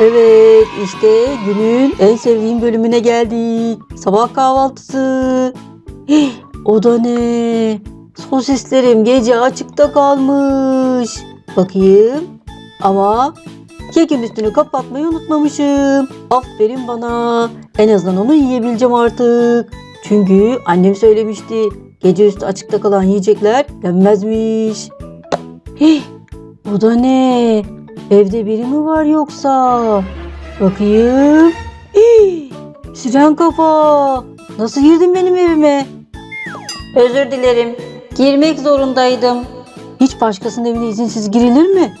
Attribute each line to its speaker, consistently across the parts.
Speaker 1: Evet işte günün en sevdiğim bölümüne geldik. Sabah kahvaltısı. Hih, o da ne? Sosislerim gece açıkta kalmış. Bakayım. Ama kekin üstünü kapatmayı unutmamışım. Aferin bana. En azından onu yiyebileceğim artık. Çünkü annem söylemişti. Gece üstü açıkta kalan yiyecekler yenmezmiş. Hih, o da ne? Evde biri mi var yoksa? Bakayım. Hii, Siren kafa. Nasıl girdin benim evime? Özür dilerim. Girmek zorundaydım. Hiç başkasının evine izinsiz girilir mi?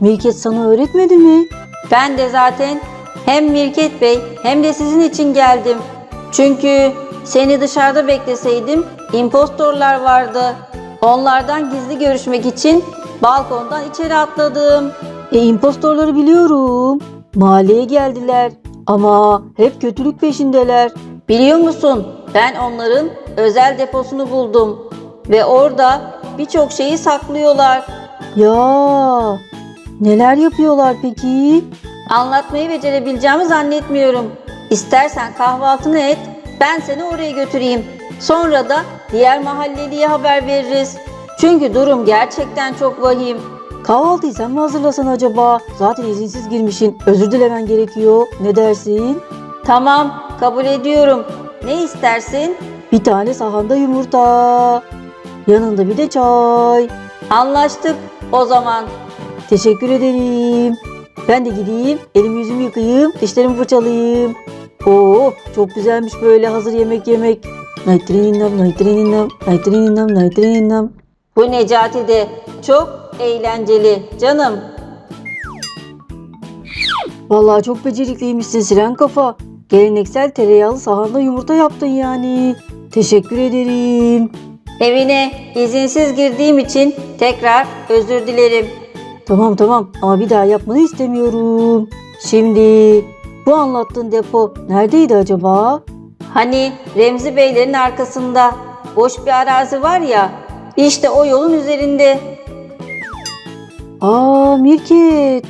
Speaker 1: Mirket sana öğretmedi mi? Ben de zaten hem Mirket Bey hem de sizin için geldim. Çünkü seni dışarıda bekleseydim impostorlar vardı. Onlardan gizli görüşmek için balkondan içeri atladım. E impostorları biliyorum. Mahalleye geldiler ama hep kötülük peşindeler. Biliyor musun? Ben onların özel deposunu buldum ve orada birçok şeyi saklıyorlar. Ya neler yapıyorlar peki? Anlatmayı becerebileceğimi zannetmiyorum. İstersen kahvaltını et, ben seni oraya götüreyim. Sonra da diğer mahalleliye haber veririz. Çünkü durum gerçekten çok vahim. Kahvaltıyı sen mi hazırlasan acaba? Zaten izinsiz girmişsin. Özür dilemen gerekiyor. Ne dersin? Tamam, kabul ediyorum. Ne istersin? Bir tane sahanda yumurta. Yanında bir de çay. Anlaştık o zaman. Teşekkür ederim. Ben de gideyim, elimi yüzümü yıkayayım, dişlerimi fırçalayayım. Oo, çok güzelmiş böyle hazır yemek yemek. Naytrininam, naytrininam, naytrininam, naytrininam. Bu Necati de çok eğlenceli canım. Vallahi çok becerikliymişsin Siren Kafa. Geleneksel tereyağlı sahanda yumurta yaptın yani. Teşekkür ederim. Evine izinsiz girdiğim için tekrar özür dilerim. Tamam tamam ama bir daha yapmanı istemiyorum. Şimdi bu anlattığın depo neredeydi acaba? Hani Remzi Beylerin arkasında boş bir arazi var ya işte o yolun üzerinde. Aa Mirket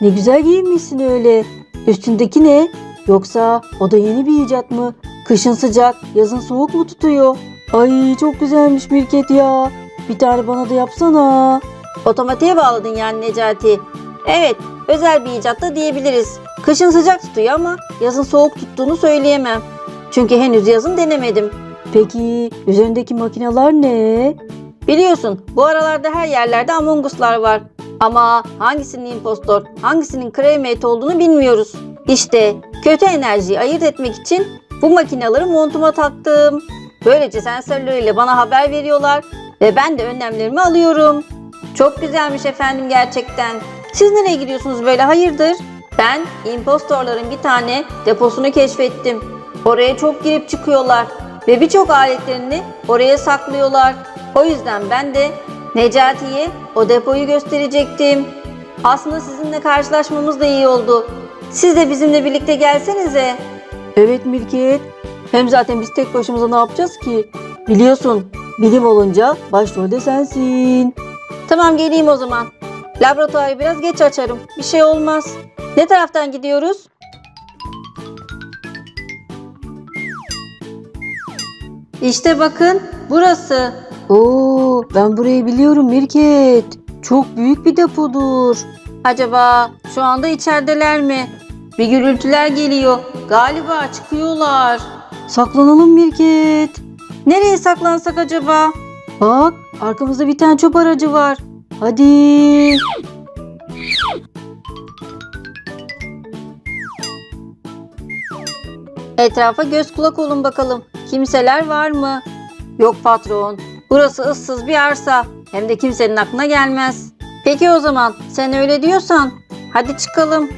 Speaker 1: ne güzel giyinmişsin öyle. Üstündeki ne? Yoksa o da yeni bir icat mı? Kışın sıcak, yazın soğuk mu tutuyor? Ay çok güzelmiş Mirket ya. Bir tane bana da yapsana. Otomatiğe bağladın yani Necati. Evet, özel bir icat da diyebiliriz. Kışın sıcak tutuyor ama yazın soğuk tuttuğunu söyleyemem. Çünkü henüz yazın denemedim. Peki üzerindeki makineler ne? Biliyorsun bu aralarda her yerlerde Among Us'lar var. Ama hangisinin impostor, hangisinin crewmate olduğunu bilmiyoruz. İşte kötü enerjiyi ayırt etmek için bu makineleri montuma taktım. Böylece sensörleriyle bana haber veriyorlar ve ben de önlemlerimi alıyorum. Çok güzelmiş efendim gerçekten. Siz nereye gidiyorsunuz böyle hayırdır? Ben impostorların bir tane deposunu keşfettim. Oraya çok girip çıkıyorlar ve birçok aletlerini oraya saklıyorlar. O yüzden ben de Necati'ye o depoyu gösterecektim. Aslında sizinle karşılaşmamız da iyi oldu. Siz de bizimle birlikte gelsenize. Evet Mirket. Hem zaten biz tek başımıza ne yapacağız ki? Biliyorsun bilim olunca başrolde sensin. Tamam geleyim o zaman. Laboratuvarı biraz geç açarım. Bir şey olmaz. Ne taraftan gidiyoruz? İşte bakın burası. Oo, ben burayı biliyorum Mirket. Çok büyük bir depodur. Acaba şu anda içerideler mi? Bir gürültüler geliyor. Galiba çıkıyorlar. Saklanalım Mirket. Nereye saklansak acaba? Bak arkamızda bir tane çöp aracı var. Hadi. Etrafa göz kulak olun bakalım. Kimseler var mı? Yok patron. Burası ıssız bir arsa. Hem de kimsenin aklına gelmez. Peki o zaman sen öyle diyorsan hadi çıkalım.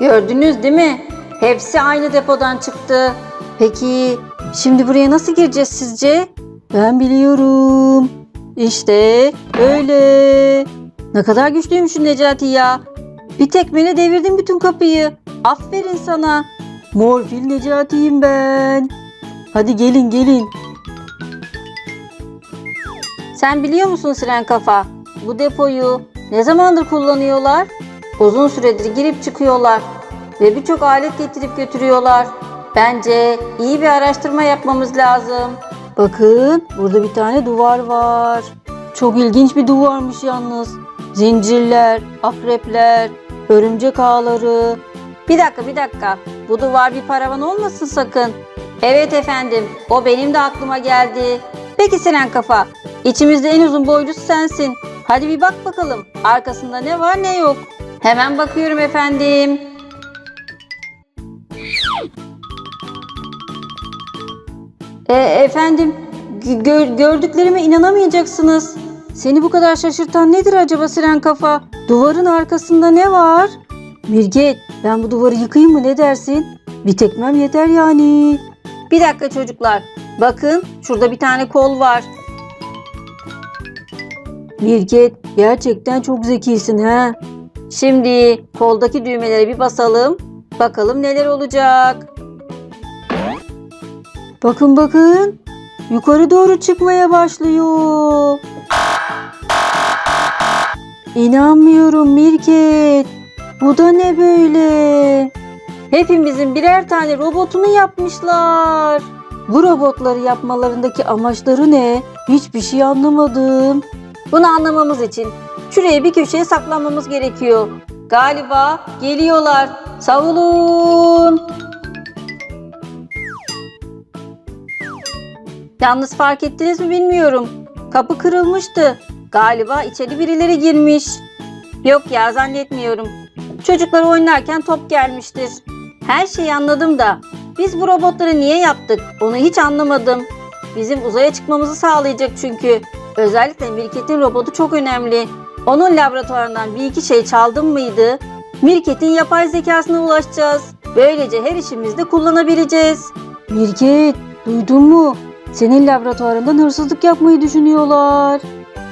Speaker 1: Gördünüz değil mi? Hepsi aynı depodan çıktı. Peki şimdi buraya nasıl gireceğiz sizce? Ben biliyorum. İşte öyle. Ne kadar güçlüymüşsün Necati ya. Bir tekmeyle devirdin bütün kapıyı. Aferin sana. Morfil Necati'yim ben. Hadi gelin gelin. Sen biliyor musun Siren Kafa? Bu depoyu ne zamandır kullanıyorlar? Uzun süredir girip çıkıyorlar ve birçok alet getirip götürüyorlar. Bence iyi bir araştırma yapmamız lazım. Bakın burada bir tane duvar var. Çok ilginç bir duvarmış yalnız. Zincirler, akrepler, örümcek ağları. Bir dakika bir dakika. Bu duvar bir paravan olmasın sakın. Evet efendim. O benim de aklıma geldi. Peki Sinan Kafa. içimizde en uzun boylusu sensin. Hadi bir bak bakalım. Arkasında ne var ne yok. Hemen bakıyorum efendim. E, efendim, gö- gördüklerime inanamayacaksınız. Seni bu kadar şaşırtan nedir acaba Siren Kafa? Duvarın arkasında ne var? Mirget, ben bu duvarı yıkayayım mı ne dersin? Bir tekmem yeter yani. Bir dakika çocuklar. Bakın, şurada bir tane kol var. Mirget, gerçekten çok zekisin ha. Şimdi koldaki düğmelere bir basalım. Bakalım neler olacak. Bakın bakın. Yukarı doğru çıkmaya başlıyor. İnanmıyorum Mirket. Bu da ne böyle? Hepimizin birer tane robotunu yapmışlar. Bu robotları yapmalarındaki amaçları ne? Hiçbir şey anlamadım. Bunu anlamamız için şuraya bir köşeye saklanmamız gerekiyor. Galiba geliyorlar. Savulun. Yalnız fark ettiniz mi bilmiyorum. Kapı kırılmıştı. Galiba içeri birileri girmiş. Yok ya zannetmiyorum. Çocuklar oynarken top gelmiştir. Her şeyi anladım da biz bu robotları niye yaptık onu hiç anlamadım. Bizim uzaya çıkmamızı sağlayacak çünkü. Özellikle Mirket'in robotu çok önemli. Onun laboratuvarından bir iki şey çaldım mıydı? Mirket'in yapay zekasına ulaşacağız. Böylece her işimizde kullanabileceğiz. Mirket, duydun mu? Senin laboratuvarından hırsızlık yapmayı düşünüyorlar.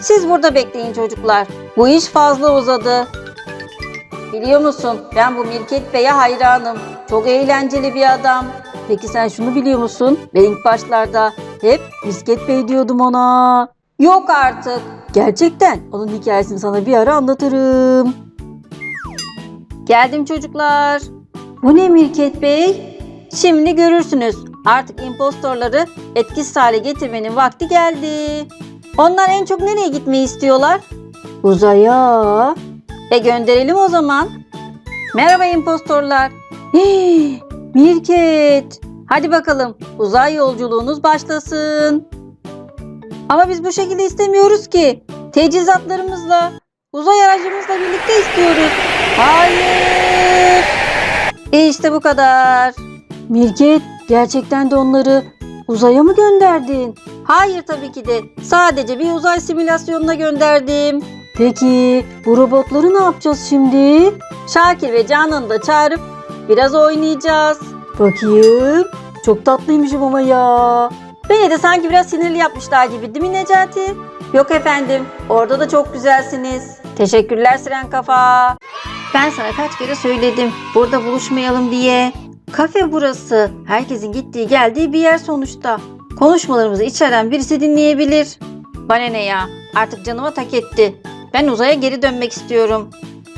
Speaker 1: Siz burada bekleyin çocuklar. Bu iş fazla uzadı. Biliyor musun ben bu Mirket Bey'e hayranım. Çok eğlenceli bir adam. Peki sen şunu biliyor musun? Ben ilk başlarda hep Misket Bey diyordum ona. Yok artık. Gerçekten onun hikayesini sana bir ara anlatırım. Geldim çocuklar. Bu ne Mirket Bey? Şimdi görürsünüz. Artık impostorları etkisiz hale getirmenin vakti geldi. Onlar en çok nereye gitmeyi istiyorlar? Uzaya. E gönderelim o zaman. Merhaba impostorlar. Hii, Mirket. Hadi bakalım uzay yolculuğunuz başlasın. Ama biz bu şekilde istemiyoruz ki. Teçhizatlarımızla, uzay aracımızla birlikte istiyoruz. Hayır. İşte bu kadar. Mirket, gerçekten de onları uzaya mı gönderdin? Hayır tabii ki de. Sadece bir uzay simülasyonuna gönderdim. Peki bu robotları ne yapacağız şimdi? Şakir ve Canan'ı da çağırıp biraz oynayacağız. Bakayım. Çok tatlıymışım ama ya. Beni de sanki biraz sinirli yapmışlar gibi değil mi Necati? Yok efendim. Orada da çok güzelsiniz. Teşekkürler Siren Kafa. Ben sana kaç kere söyledim. Burada buluşmayalım diye. Kafe burası. Herkesin gittiği geldiği bir yer sonuçta. Konuşmalarımızı içeren birisi dinleyebilir. Bana ne ya? Artık canıma tak etti. Ben uzaya geri dönmek istiyorum.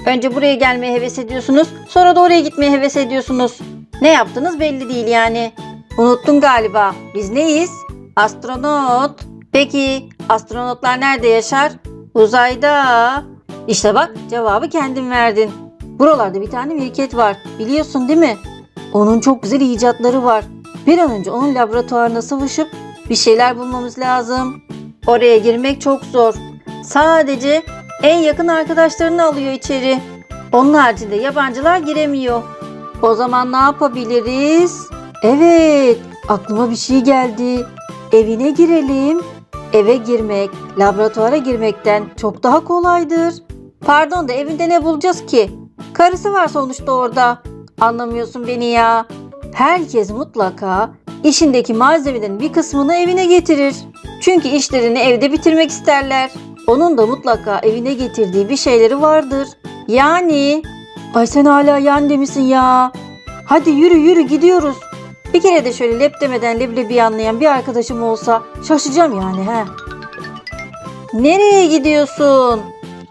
Speaker 1: Önce buraya gelmeye heves ediyorsunuz, sonra da oraya gitmeye heves ediyorsunuz. Ne yaptınız belli değil yani. Unuttun galiba. Biz neyiz? Astronot. Peki astronotlar nerede yaşar? Uzayda. İşte bak cevabı kendin verdin. Buralarda bir tane mirket var. Biliyorsun değil mi? Onun çok güzel icatları var. Bir an önce onun laboratuvarına sıvışıp bir şeyler bulmamız lazım. Oraya girmek çok zor. Sadece en yakın arkadaşlarını alıyor içeri. Onun haricinde yabancılar giremiyor. O zaman ne yapabiliriz? Evet, aklıma bir şey geldi. Evine girelim. Eve girmek, laboratuvara girmekten çok daha kolaydır. Pardon da evinde ne bulacağız ki? Karısı var sonuçta orada. Anlamıyorsun beni ya. Herkes mutlaka işindeki malzemelerin bir kısmını evine getirir. Çünkü işlerini evde bitirmek isterler. Onun da mutlaka evine getirdiği bir şeyleri vardır. Yani... Ay sen hala yani demişsin ya. Hadi yürü yürü gidiyoruz. Bir kere de şöyle lep demeden leblebi anlayan bir arkadaşım olsa şaşacağım yani he. Nereye gidiyorsun?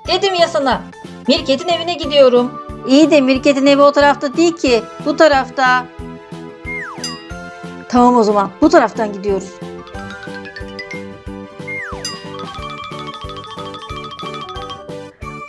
Speaker 2: Dedim ya sana. Mirket'in evine gidiyorum.
Speaker 1: İyi de Mirket'in evi o tarafta değil ki. Bu tarafta. Tamam o zaman. Bu taraftan gidiyoruz.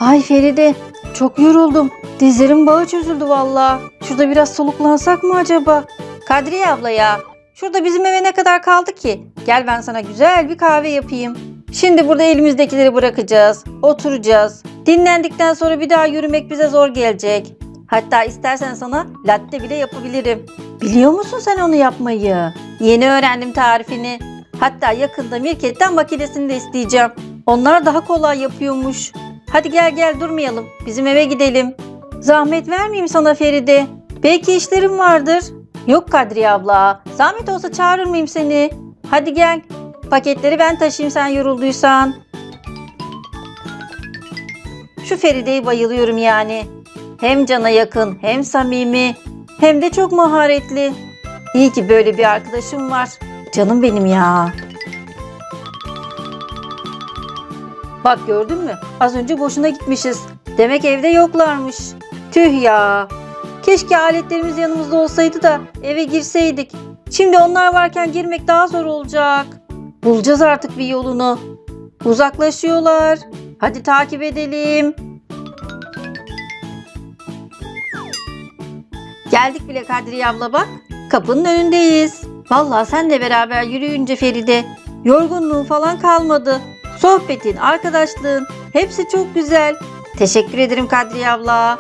Speaker 1: Ay Feride çok yoruldum. Dizlerim bağı çözüldü valla. Şurada biraz soluklansak mı acaba? Kadriye abla ya. Şurada bizim eve ne kadar kaldı ki? Gel ben sana güzel bir kahve yapayım. Şimdi burada elimizdekileri bırakacağız. Oturacağız. Dinlendikten sonra bir daha yürümek bize zor gelecek. Hatta istersen sana latte bile yapabilirim. Biliyor musun sen onu yapmayı? Yeni öğrendim tarifini. Hatta yakında Mirket'ten makinesini de isteyeceğim. Onlar daha kolay yapıyormuş. Hadi gel gel durmayalım. Bizim eve gidelim. Zahmet vermeyeyim sana Feride. Belki işlerim vardır. Yok Kadriye abla. Zahmet olsa çağırır mıyım seni? Hadi gel. Paketleri ben taşıyayım sen yorulduysan. Şu Feride'ye bayılıyorum yani. Hem cana yakın, hem samimi, hem de çok maharetli. İyi ki böyle bir arkadaşım var. Canım benim ya. Bak gördün mü? Az önce boşuna gitmişiz. Demek evde yoklarmış. Tüh ya. Keşke aletlerimiz yanımızda olsaydı da eve girseydik. Şimdi onlar varken girmek daha zor olacak. Bulacağız artık bir yolunu. Uzaklaşıyorlar. Hadi takip edelim. Geldik bile Kadriye abla bak. Kapının önündeyiz. Vallahi sen de beraber yürüyünce Feride yorgunluğun falan kalmadı. Sohbetin, arkadaşlığın hepsi çok güzel. Teşekkür ederim Kadriye abla.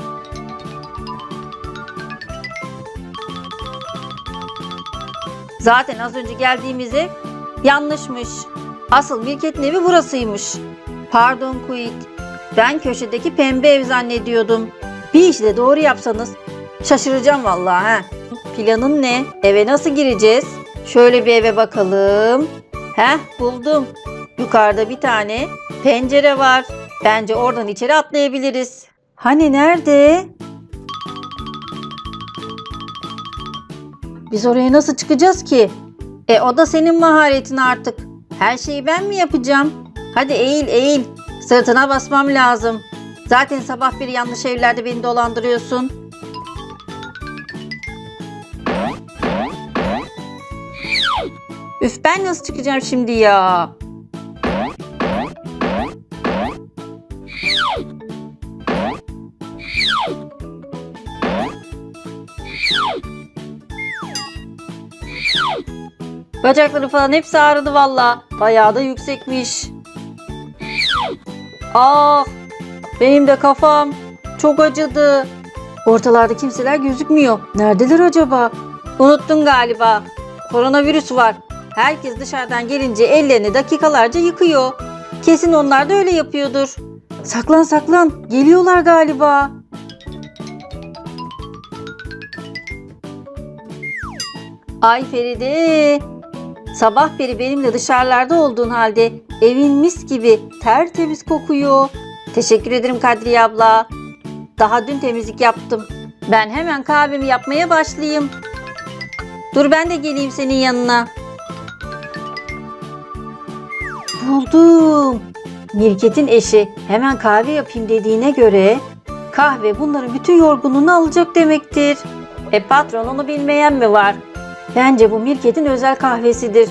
Speaker 1: Zaten az önce geldiğimiz ev yanlışmış. Asıl Mirket'in evi burasıymış. Pardon Kuit. Ben köşedeki pembe ev zannediyordum. Bir işi de doğru yapsanız şaşıracağım vallahi ha. Planın ne? Eve nasıl gireceğiz? Şöyle bir eve bakalım. Heh buldum. Yukarıda bir tane pencere var. Bence oradan içeri atlayabiliriz. Hani nerede? Biz oraya nasıl çıkacağız ki? E o da senin maharetin artık. Her şeyi ben mi yapacağım? Hadi eğil eğil. Sırtına basmam lazım. Zaten sabah bir yanlış evlerde beni dolandırıyorsun. Üf ben nasıl çıkacağım şimdi ya? Bacakları falan hepsi ağrıdı valla. Bayağı da yüksekmiş. Ah benim de kafam çok acıdı. Ortalarda kimseler gözükmüyor. Neredeler acaba? Unuttun galiba. Koronavirüs var. Herkes dışarıdan gelince ellerini dakikalarca yıkıyor. Kesin onlar da öyle yapıyordur. Saklan saklan. Geliyorlar galiba. Ay Feride. Sabah beri benimle dışarılarda olduğun halde evin mis gibi tertemiz kokuyor. Teşekkür ederim Kadriye abla. Daha dün temizlik yaptım. Ben hemen kahvemi yapmaya başlayayım. Dur ben de geleyim senin yanına. Buldum. Mirket'in eşi hemen kahve yapayım dediğine göre kahve bunların bütün yorgunluğunu alacak demektir. E patron onu bilmeyen mi var? Bence bu Mirket'in özel kahvesidir.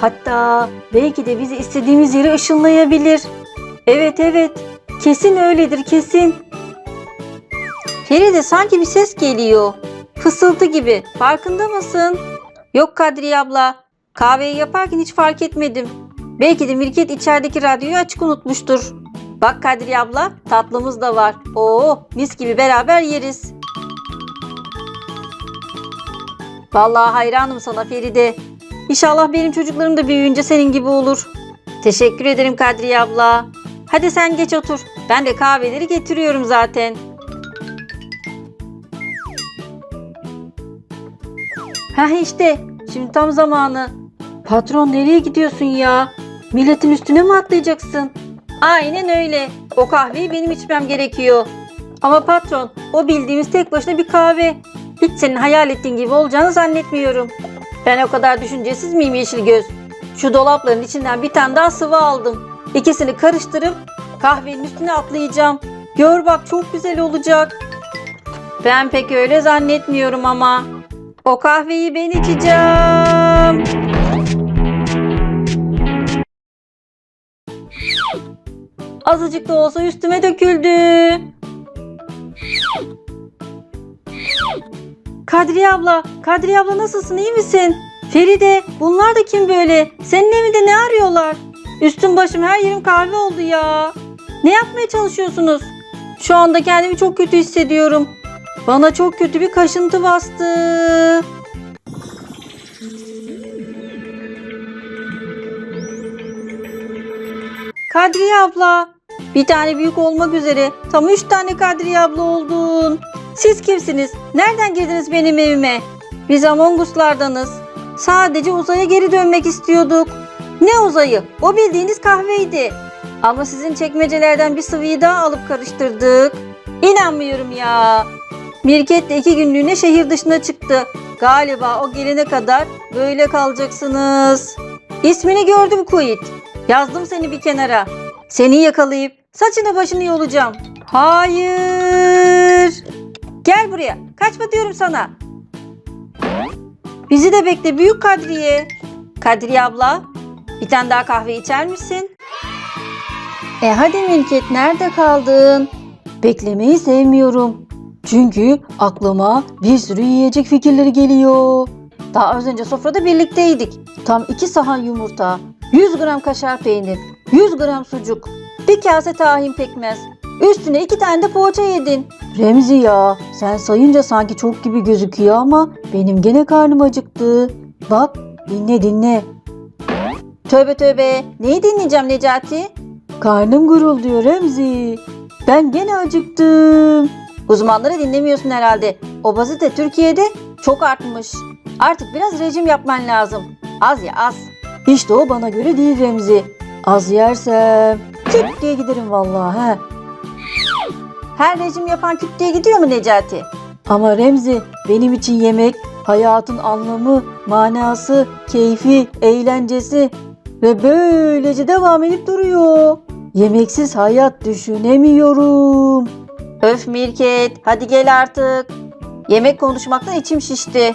Speaker 1: Hatta belki de bizi istediğimiz yere ışınlayabilir. Evet evet kesin öyledir kesin. Feride sanki bir ses geliyor. Fısıltı gibi. Farkında mısın? Yok Kadriye abla. Kahveyi yaparken hiç fark etmedim. Belki de Mirket içerideki radyoyu açık unutmuştur. Bak Kadriye abla tatlımız da var. Oo mis gibi beraber yeriz. Vallahi hayranım sana Feride. İnşallah benim çocuklarım da büyüyünce senin gibi olur. Teşekkür ederim Kadriye abla. Hadi sen geç otur. Ben de kahveleri getiriyorum zaten. Heh işte. Şimdi tam zamanı. Patron nereye gidiyorsun ya? Milletin üstüne mi atlayacaksın? Aynen öyle. O kahveyi benim içmem gerekiyor. Ama patron o bildiğimiz tek başına bir kahve. Hiç senin hayal ettiğin gibi olacağını zannetmiyorum. Ben o kadar düşüncesiz miyim yeşil göz? Şu dolapların içinden bir tane daha sıvı aldım. İkisini karıştırıp kahvenin üstüne atlayacağım. Gör bak çok güzel olacak. Ben pek öyle zannetmiyorum ama. O kahveyi ben içeceğim. Azıcık da olsa üstüme döküldü. Kadriye abla, Kadriye abla nasılsın iyi misin? Feride, bunlar da kim böyle? Senin evinde ne arıyorlar? Üstüm başım her yerim kahve oldu ya. Ne yapmaya çalışıyorsunuz? Şu anda kendimi çok kötü hissediyorum. Bana çok kötü bir kaşıntı bastı. Kadriye abla, bir tane büyük olmak üzere tam üç tane Kadriye abla oldun. Siz kimsiniz? Nereden girdiniz benim evime? Biz Among Us'lardanız. Sadece uzaya geri dönmek istiyorduk. Ne uzayı? O bildiğiniz kahveydi. Ama sizin çekmecelerden bir sıvıyı daha alıp karıştırdık. İnanmıyorum ya. Mirket de iki günlüğüne şehir dışına çıktı. Galiba o gelene kadar böyle kalacaksınız. İsmini gördüm Kuit. Yazdım seni bir kenara. Seni yakalayıp saçını başını yolacağım. Hayır. Gel buraya. Kaçma diyorum sana. Bizi de bekle büyük Kadriye. Kadriye abla, bir tane daha kahve içer misin? E hadi Milket nerede kaldın? Beklemeyi sevmiyorum. Çünkü aklıma bir sürü yiyecek fikirleri geliyor. Daha az önce sofrada birlikteydik. Tam iki sahan yumurta, 100 gram kaşar peynir, 100 gram sucuk, bir kase tahin pekmez. Üstüne iki tane de poğaça yedin. Remzi ya sen sayınca sanki çok gibi gözüküyor ama benim gene karnım acıktı. Bak dinle dinle. Tövbe tövbe neyi dinleyeceğim Necati? Karnım gurulduyor Remzi. Ben gene acıktım. Uzmanları dinlemiyorsun herhalde. Obezite Türkiye'de çok artmış. Artık biraz rejim yapman lazım. Az ya az. İşte o bana göre değil Remzi. Az yersem küt diye giderim vallahi he. Her rejim yapan küt diye gidiyor mu Necati? Ama Remzi benim için yemek hayatın anlamı, manası, keyfi, eğlencesi ve böylece devam edip duruyor. Yemeksiz hayat düşünemiyorum. Öf Mirket hadi gel artık. Yemek konuşmaktan içim şişti.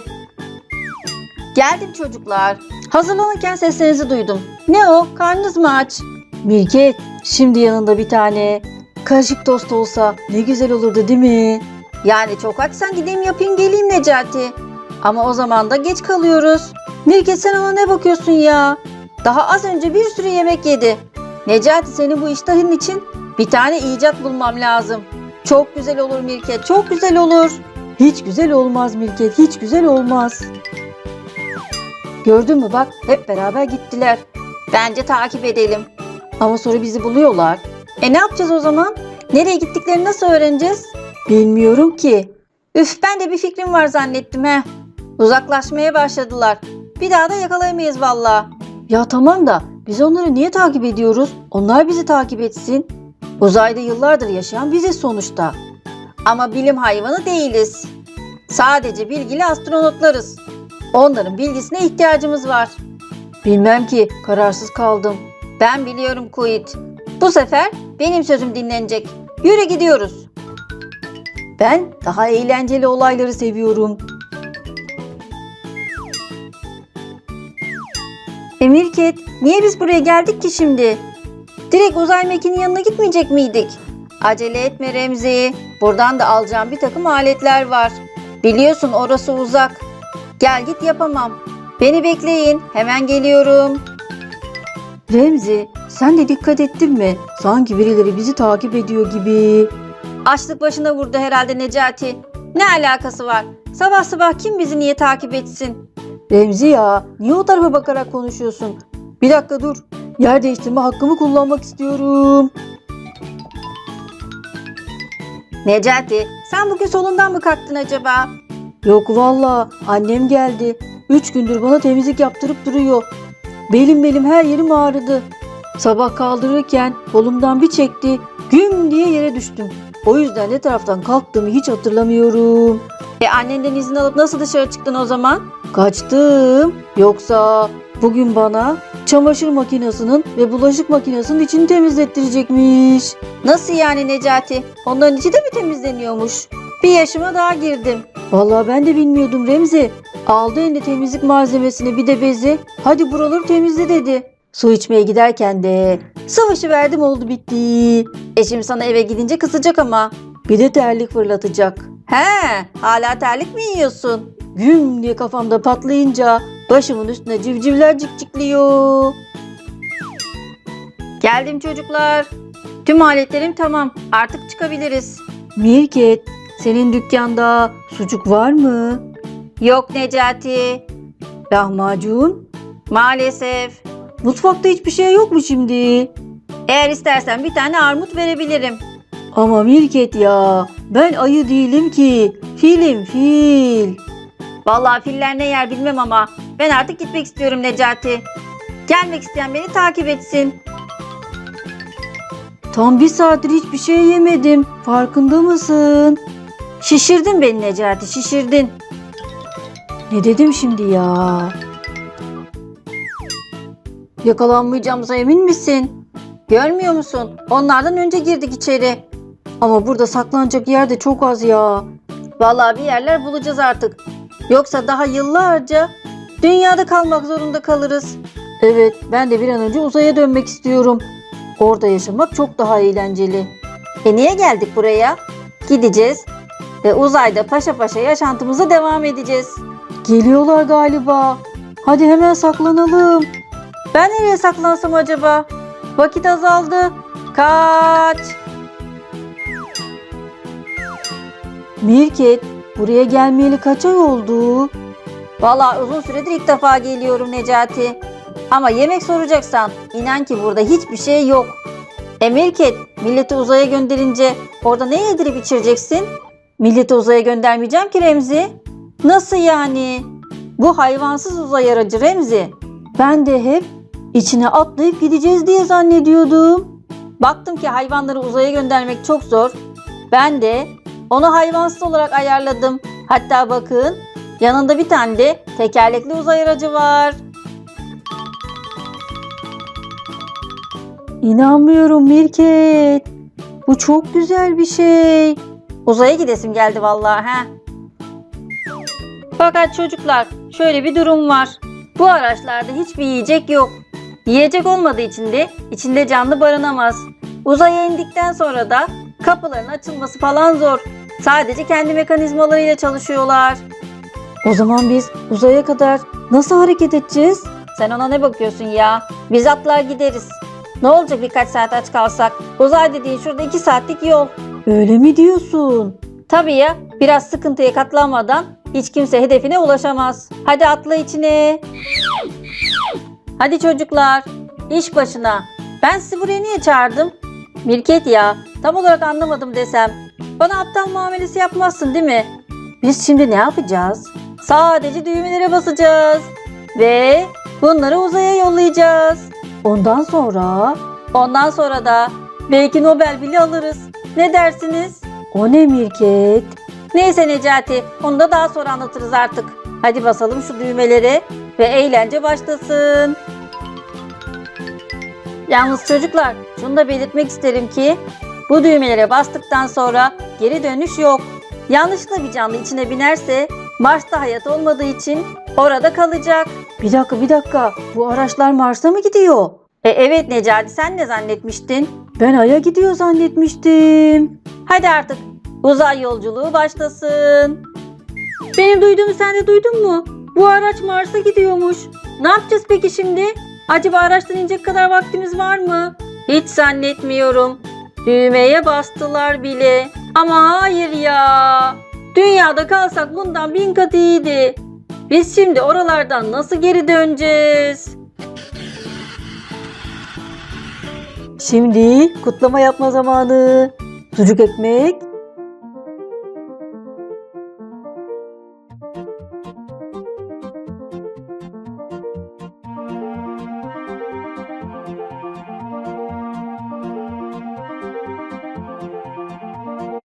Speaker 1: Geldim çocuklar. Hazırlanırken seslerinizi duydum. Ne o? Karnınız mı aç? Mirket, şimdi yanında bir tane kaşık tost olsa ne güzel olurdu değil mi? Yani çok açsan gideyim yapayım geleyim Necati. Ama o zaman da geç kalıyoruz. Mirket sen ona ne bakıyorsun ya? Daha az önce bir sürü yemek yedi. Necati senin bu iştahın için bir tane icat bulmam lazım. Çok güzel olur Mirket, çok güzel olur. Hiç güzel olmaz Mirket, hiç güzel olmaz. Gördün mü bak hep beraber gittiler. Bence takip edelim. Ama sonra bizi buluyorlar. E ne yapacağız o zaman? Nereye gittiklerini nasıl öğreneceğiz? Bilmiyorum ki. Üf ben de bir fikrim var zannettim he. Uzaklaşmaya başladılar. Bir daha da yakalayamayız valla. Ya tamam da biz onları niye takip ediyoruz? Onlar bizi takip etsin. Uzayda yıllardır yaşayan biziz sonuçta. Ama bilim hayvanı değiliz. Sadece bilgili astronotlarız. Onların bilgisine ihtiyacımız var. Bilmem ki, kararsız kaldım. Ben biliyorum Kuit. Bu sefer benim sözüm dinlenecek. Yürü gidiyoruz. Ben daha eğlenceli olayları seviyorum. Emirket, niye biz buraya geldik ki şimdi? Direkt uzay mekiğinin yanına gitmeyecek miydik? Acele etme Remzi. Buradan da alacağım bir takım aletler var. Biliyorsun orası uzak. Gel git yapamam. Beni bekleyin. Hemen geliyorum. Remzi, sen de dikkat ettin mi? Sanki birileri bizi takip ediyor gibi. Açlık başına vurdu herhalde Necati. Ne alakası var? Sabah sabah kim bizi niye takip etsin? Remzi ya, niye o tarafa bakarak konuşuyorsun? Bir dakika dur. Yer değiştirme hakkımı kullanmak istiyorum. Necati, sen bugün solundan mı kalktın acaba? Yok valla, annem geldi. Üç gündür bana temizlik yaptırıp duruyor. Belim belim her yerim ağrıdı. Sabah kaldırırken kolumdan bir çekti. Güm diye yere düştüm. O yüzden ne taraftan kalktığımı hiç hatırlamıyorum. E annenden izin alıp nasıl dışarı çıktın o zaman? Kaçtım. Yoksa bugün bana çamaşır makinesinin ve bulaşık makinesinin içini temizlettirecekmiş. Nasıl yani Necati? Onların içi de mi temizleniyormuş? Bir yaşıma daha girdim. Vallahi ben de bilmiyordum Remzi. Aldı eline temizlik malzemesini bir de bezi. Hadi buraları temizle dedi. Su içmeye giderken de savaşı verdim oldu bitti. Eşim sana eve gidince kızacak ama. Bir de terlik fırlatacak. He hala terlik mi yiyorsun? Güm diye kafamda patlayınca başımın üstüne civcivler cikcikliyor. Geldim çocuklar. Tüm aletlerim tamam. Artık çıkabiliriz. Mirket, senin dükkanda sucuk var mı? Yok Necati. Lahmacun? Maalesef. Mutfakta hiçbir şey yok mu şimdi? Eğer istersen bir tane armut verebilirim. Ama Mirket ya, ben ayı değilim ki. Filim fil. Vallahi filler ne yer bilmem ama ben artık gitmek istiyorum Necati. Gelmek isteyen beni takip etsin. Tam bir saattir hiçbir şey yemedim. Farkında mısın? Şişirdin beni Necati, şişirdin. Ne dedim şimdi ya? Yakalanmayacağımıza emin misin? Görmüyor musun? Onlardan önce girdik içeri. Ama burada saklanacak yer de çok az ya. Vallahi bir yerler bulacağız artık. Yoksa daha yıllarca dünyada kalmak zorunda kalırız. Evet, ben de bir an önce uzaya dönmek istiyorum. Orada yaşamak çok daha eğlenceli. E niye geldik buraya? Gideceğiz ve uzayda paşa paşa yaşantımıza devam edeceğiz. Geliyorlar galiba. Hadi hemen saklanalım. Ben nereye saklansam acaba? Vakit azaldı. Kaç. Mirket, buraya gelmeyeli kaç ay oldu? Vallahi uzun süredir ilk defa geliyorum Necati. Ama yemek soracaksan inan ki burada hiçbir şey yok. E Mirket, milleti uzaya gönderince orada ne yedirip içireceksin? Milleti uzaya göndermeyeceğim ki Remzi. Nasıl yani? Bu hayvansız uzay aracı Remzi. Ben de hep içine atlayıp gideceğiz diye zannediyordum. Baktım ki hayvanları uzaya göndermek çok zor. Ben de onu hayvansız olarak ayarladım. Hatta bakın yanında bir tane de tekerlekli uzay aracı var. İnanmıyorum Mirket. Bu çok güzel bir şey. Uzaya gidesim geldi vallahi ha. Fakat çocuklar şöyle bir durum var. Bu araçlarda hiçbir yiyecek yok. Yiyecek olmadığı için de içinde canlı barınamaz. Uzaya indikten sonra da kapıların açılması falan zor. Sadece kendi mekanizmalarıyla çalışıyorlar. O zaman biz uzaya kadar nasıl hareket edeceğiz? Sen ona ne bakıyorsun ya? Biz atlar gideriz. Ne olacak birkaç saat aç kalsak? Uzay dediğin şurada iki saatlik yol. Öyle mi diyorsun? Tabii ya. Biraz sıkıntıya katlanmadan hiç kimse hedefine ulaşamaz. Hadi atla içine. Hadi çocuklar. iş başına. Ben sizi buraya niye çağırdım? Mirket ya. Tam olarak anlamadım desem. Bana aptal muamelesi yapmazsın değil mi? Biz şimdi ne yapacağız? Sadece düğmelere basacağız. Ve bunları uzaya yollayacağız. Ondan sonra? Ondan sonra da belki Nobel bile alırız. Ne dersiniz? O ne Mirket? Neyse Necati, onu da daha sonra anlatırız artık. Hadi basalım şu düğmelere ve eğlence başlasın. Yalnız çocuklar, şunu da belirtmek isterim ki bu düğmelere bastıktan sonra geri dönüş yok. Yanlışlıkla bir canlı içine binerse Mars'ta hayat olmadığı için orada kalacak. Bir dakika bir dakika bu araçlar Mars'a mı gidiyor? E, evet Necati sen ne zannetmiştin? Ben Ay'a gidiyor zannetmiştim. Hadi artık uzay yolculuğu başlasın. Benim duyduğumu sen de duydun mu? Bu araç Mars'a gidiyormuş. Ne yapacağız peki şimdi? Acaba araçtan inecek kadar vaktimiz var mı? Hiç zannetmiyorum. Düğmeye bastılar bile. Ama hayır ya. Dünyada kalsak bundan bin kat iyiydi. Biz şimdi oralardan nasıl geri döneceğiz? Şimdi kutlama yapma zamanı. Sucuk ekmek